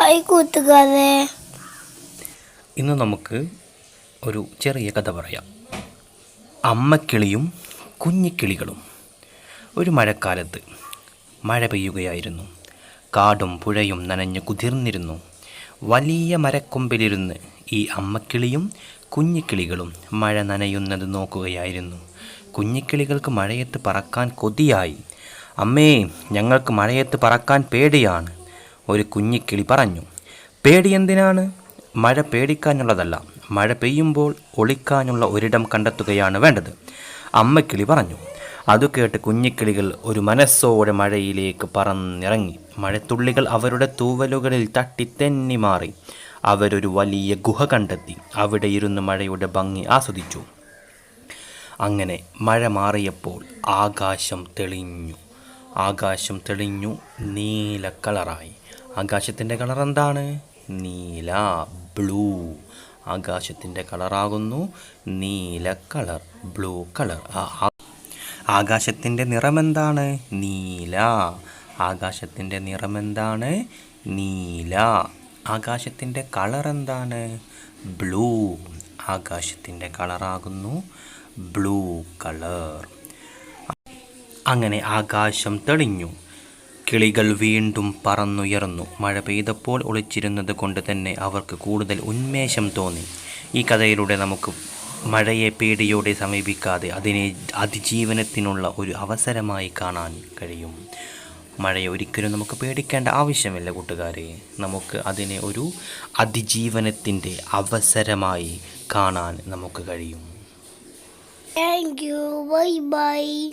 Hi കൂട്ടുകാരെ. ഇന്ന് നമുക്ക് ഒരു ചെറിയ കഥ പറയാം. അമ്മക്കിളിയും കുഞ്ഞിക്കിളികളും ഒരു മഴക്കാലത്ത് മഴ പെയ്യുകയായിരുന്നു. കാടും പുഴയും നനഞ്ഞു കുതിർന്നിരുന്നു. വലിയ മരക്കൊമ്പിലിരുന്ന് ഈ അമ്മക്കിളിയും കുഞ്ഞിക്കിളികളും മഴ നനയുന്നത് നോക്കുകയായിരുന്നു. കുഞ്ഞിക്കിളികൾക്ക് മഴയത്ത് പറക്കാൻ കൊതിയായി. അമ്മേ ഞങ്ങൾക്ക് മഴയത്ത് പറക്കാൻ പേടിയാണ്. ഒരു കുഞ്ഞിക്കിളി പറഞ്ഞു പേടി എന്തിനാണ് മഴ പേടിക്കാനുള്ളതല്ല. മഴ പെയ്യുമ്പോൾ ഒളിക്കാനുള്ള ഒരിടം കണ്ടെത്തുകയാണ് വേണ്ടത്. അമ്മക്കിളി പറഞ്ഞു അത് കേട്ട് കുഞ്ഞിക്കിളികൾ ഒരു മനസ്സോടെ മഴയിലേക്ക് പറന്നിറങ്ങി. മഴത്തുള്ളികൾ അവരുടെ തൂവലുകളിൽ തട്ടി തെന്നി മാറി. അവരൊരു വലിയ ഗുഹ കണ്ടെത്തി. അവിടെ ഇരുന്ന് മഴയുടെ ഭംഗി ആസ്വദിച്ചു. അങ്ങനെ മഴ മാറിയപ്പോൾ ആകാശം തെളിഞ്ഞു. ആകാശം തെളിഞ്ഞു നീല കളറായി. ആകാശത്തിന്റെ കളർ എന്താണ്? നീല ബ്ലൂ. ആകാശത്തിന്റെ കളറാകുന്നു നീല കളർ ബ്ലൂ കളർ. ആകാശത്തിന്റെ നിറമെന്താണ് നീല. ആകാശത്തിന്റെ നിറമെന്താണ് നീല. ആകാശത്തിന്റെ കളർ എന്താണ്? ബ്ലൂ. ആകാശത്തിന്റെ കളറാകുന്നു ബ്ലൂ കളർ. അങ്ങനെ ആകാശം തെളിഞ്ഞു. കിളികൾ വീണ്ടും പറന്നുയർന്നു. മഴ പെയ്തപ്പോൾ ഒളിച്ചിരുന്നത് കൊണ്ട് തന്നെ അവർക്ക് കൂടുതൽ ഉന്മേഷം തോന്നി. ഈ കഥയിലൂടെ നമുക്ക് മഴയെ പേടിയോടെ സമീപിക്കാതെ അതിനെ അതിജീവനത്തിനുള്ള ഒരു അവസരമായി കാണാൻ കഴിയും. മഴയെ ഒരിക്കലും നമുക്ക് പേടിക്കേണ്ട ആവശ്യമില്ല കൂട്ടുകാരെ. നമുക്ക് അതിനെ ഒരു അതിജീവനത്തിന്റെ അവസരമായി കാണാൻ നമുക്ക് കഴിയും. Thank you bye bye